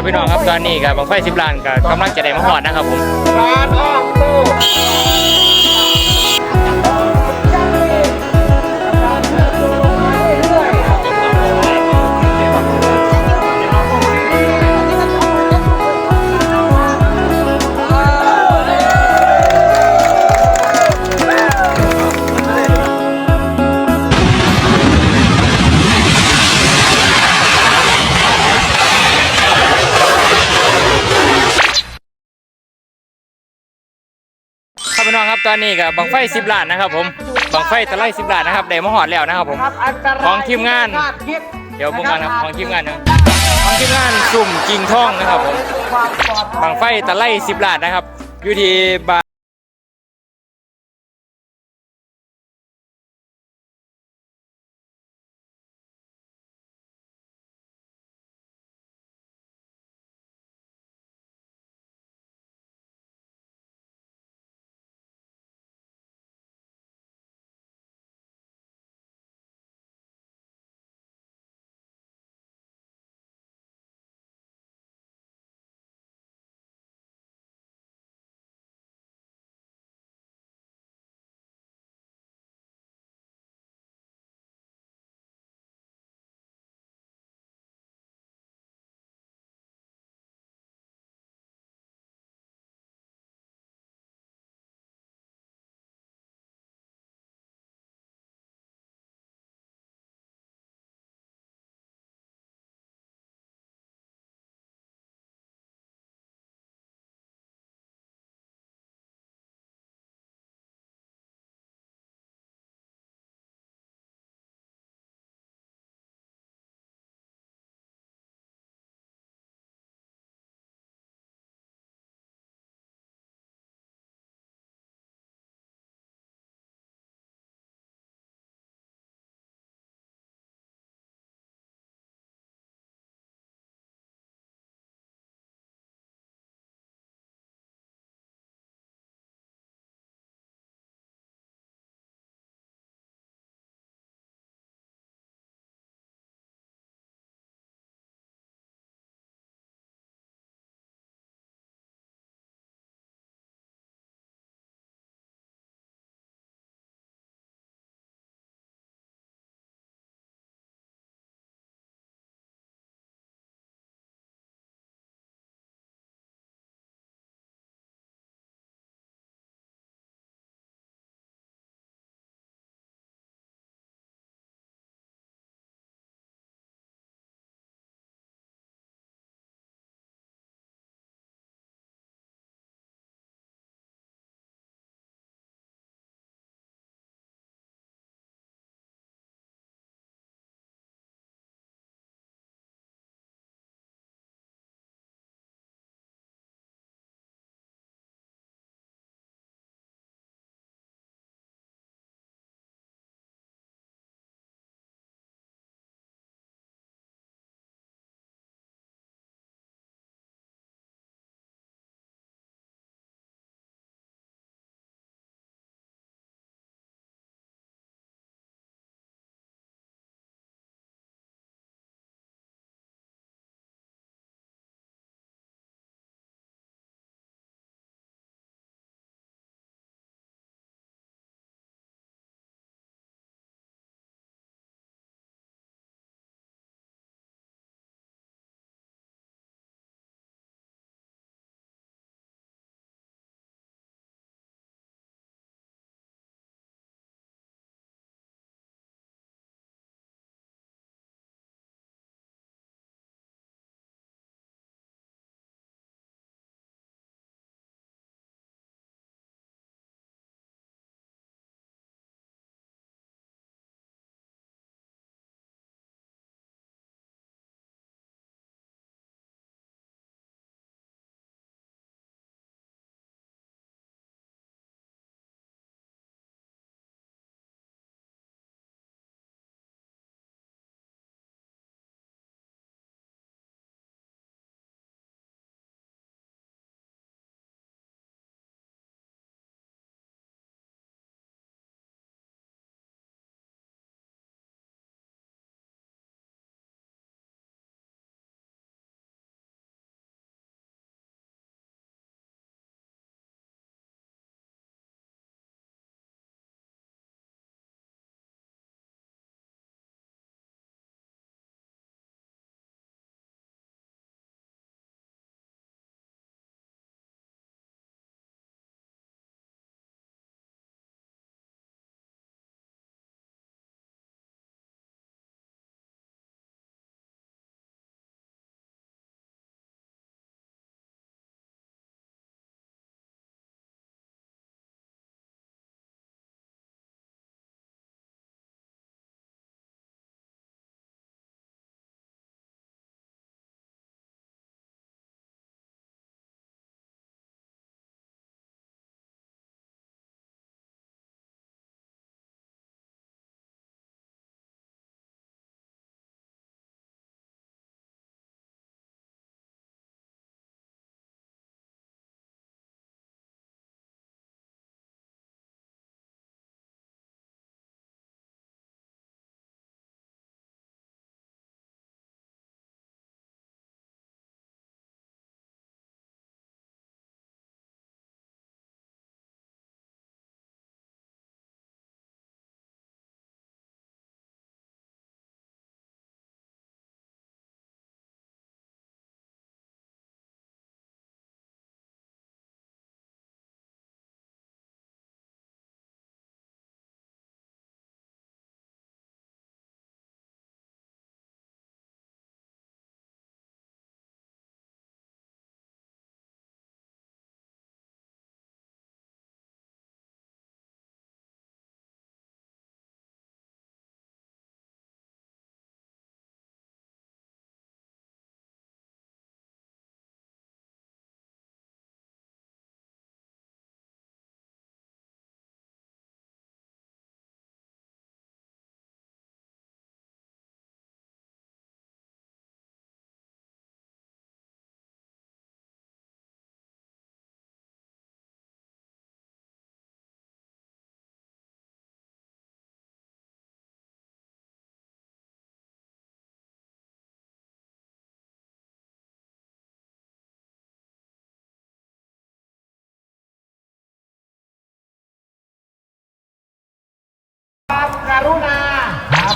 ครับพี่น้องครับตอนนี้กับบังไฟสิบล้านกับกำลังจะได้มาหอดนะครับผม ต้ครับพี่น้องครับตอนนี้กับบังไฟสิบล้านนะครับผมบังไฟตะไลสิบล้านนะครับได้มาหอดแล้วนะครับผมครับอันตรายของทีมงานพิษเดี๋ยวพวกกันครับของทีมงานนะของทีมงานสุ่มจิงท่องนะครับผมความปลอดภัยบังไฟตะไลสิบล้านนะครับ อยู่ที่บา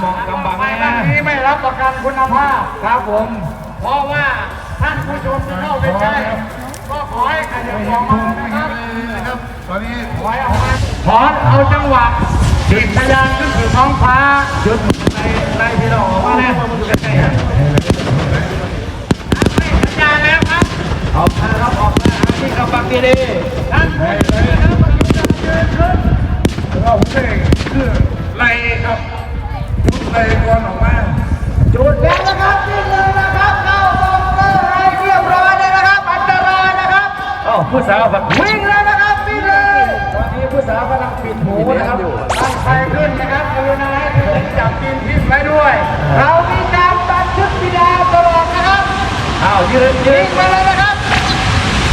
มองกำบังไฟนะบ้นี้ไม่รับประกันคุณภาพ ครับผม เพราะว่าท่านผู้ชมจะเข้าไปใกล้ก็ขอให้ขยับออกมานะครับนครับตอนนี้ถอยออกมาถอนเอาจังหวะจิตทะยานขึ้นสู่ท้องฟ้าจุดในในที่เราออกมาเนี่ยใกล้ๆครับสัญญาณแล้วครับออกมาครับออกมาที่กำบังดีท่านผู้ชมนะครับยืนขึ้นเราเพ่ง ไล่ก่อนออกมาจุดแล้วนะครับนี่เลยนะครับเข้าตรงเลยให้เรียบร้อยเลยนะครับอันตรายนะครับอ้าวผู้สาวบักวิ่งเลยนะครับวิ่งเลยตอนนี้ผู้สาวกำลังปิดหูนะครับตั้งไฟขึ้นนะครับกรุณาให้ทุกคนจับทีมพิมพ์ไว้ด้วย เรามีการบันทึกวิดีโอตลอดนะครับอ้าวยืนยืยินงไปเลยนะครับ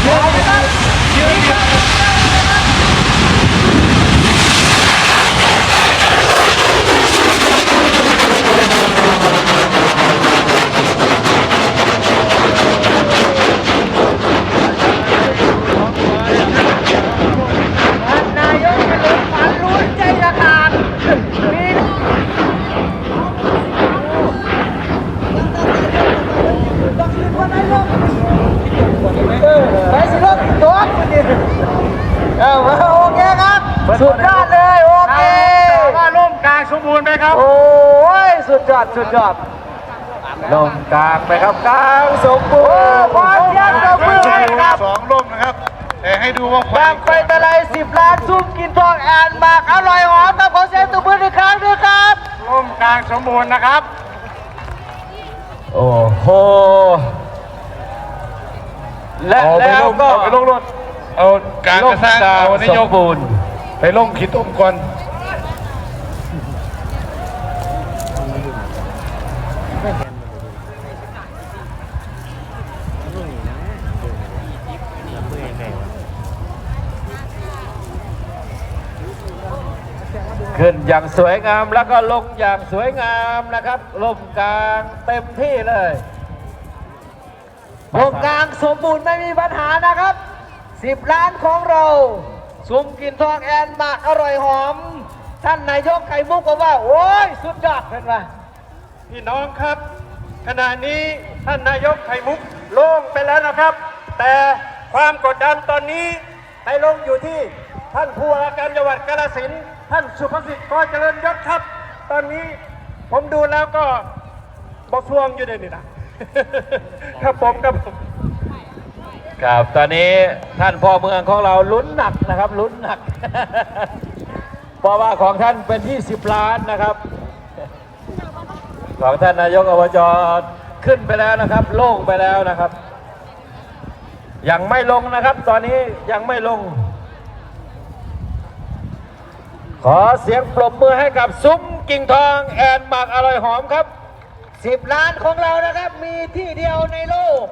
ยืนนะครับยืนครับ นายกเฉลิมขวัญลุ้นใจระขาดมีไปสิลูกตัวเออโอเคครับ สุดยอดเลย โอเคว่าร่มกลางสมบูรณ์ไหมครับ โอ้ยสุดยอดสุดยอดลงกลางไปครับกลางสมบูรณ์ขอเสียงปรบมือให้ครับสองล่มนะครับแต่ให้ดูว่าคบาวางมไฟตะไลสิบล้านซุ่มกินทองแอนหมากอร่อยหอมครับขอเสียงตัวมืออีกครั้งด้วยครับร่มกลางสมบูรณ์นะครับ โอ้โหและเอาไปแล้วลงก็เอาไปลงรถเอากลางกระซังเอานายกบูนไปลงขีดต้มก่อน อย่างสวยงามแล้วก็ลงอย่างสวยงามนะครับลมกลางเต็มที่เลยโครงกลางสมบูรณ์ไม่มีปัญหานะครับสิบล้านของเราซุ้มกินทองแอนมากอร่อยหอม ท่านนายกไข่มุกก็ว่า โอ้ย สุดยอดเป็นว่าพี่น้องครับ ขณะนี้ท่านนายกไข่มุกโล่งไปแล้วนะครับ แต่ความกดดันตอนนี้ไปลงอยู่ที่ท่านผู้ว่าการจังหวัดกาฬสินธุ์ ท่านสุภสิทธิ์กอเจริญยศครับ ตอนนี้ผมดูแล้วก็บกทวงอยู่ในนี่นะครับผมครับผมครับตอนนี้ท่านพ่อเมืองของเราลุ้นหนักนะครับลุ้นหนัก เพราะว่าของท่านเป็น 20 ล้านนะครับ ของท่านนายกอบจขึ้นไปแล้วนะครับ โล่งไปแล้วนะครับ ยังไม่ลงนะครับ ตอนนี้ยังไม่ลง ขอเสียงปรบมือให้กับซุ้มกิ่งทองแอนหมากอร่อยหอมครับสิบล้านของเรานะครับ มีที่เดียวในโลก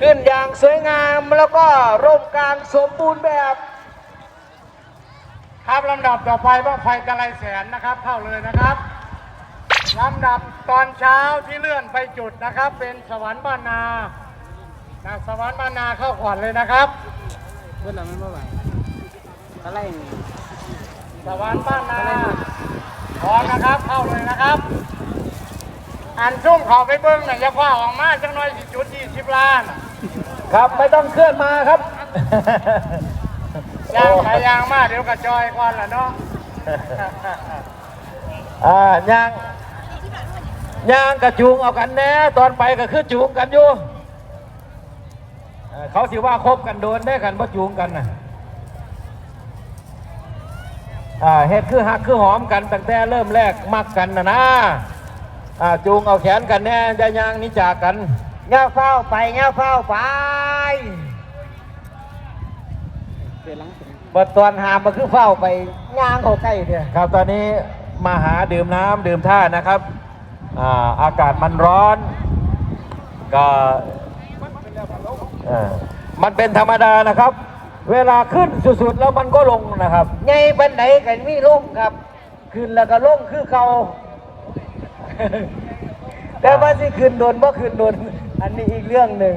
ขึ้นอย่างสวยงามแล้วก็ร่มกลางสมบูรณ์แบบ ครับลำดับต่อไปบ้างไฟกระไรแสนนะครับ เข้าเลยนะครับลำดับตอนเช้าที่เลื่อนไปจุดนะครับ เป็นสวรรค์บ้านนานะสวรรค์บ้านนาเข้าก่อนเลยนะครับเพื่อนเราไม่มาไหว อะไรสวรรค์บ้านนาพร้อมนะครับ เข้าเลยนะครับ อันซุ่มเขาไปเบิ้งหน่อยจะคว้าออกมาจังน้อยสิจุดยี่สิบล้าน ครับไม่ต้องเคลื่อนมาครับ ยางขายางมาเดี๋ยวกระจอยก่อนล่ะเนาะ อ่ายางยางกระจูงเอากันแน่ตอนไปก็คือจูงกันอยู่เอ่อเขาสิว่าคบกันโดนได้กันบ่จูงกันนะ อ่าเฮ็ดคือหักคือหอมกันตั้งแต่เริ่มแรกมักกันนะนะอ่าจูงเอาแขนกันแน่จะยางนี้จากกันเงี้ยเฝ้าไปเงี้ยเฝ้าไปเกิดหลังบทตอนหามมาคือเฝ้าไปย่างเขาใกล้เนี่ยครับตอนนี้มาหาดื่มน้ำดื่มท่านะครับอ่าอากาศมันร้อน ก็มันเป็นธรรมดานะครับ เวลาขึ้นสุดๆแล้วมันก็ลงนะครับไงบันไดกันมีล่มครับ ขึ้นแล้วก็ล่มคือเขาแต่ว่าสิขึ้นโดนบ่ขึ้นโดน อันนี้อีกเรื่องหนึ่ง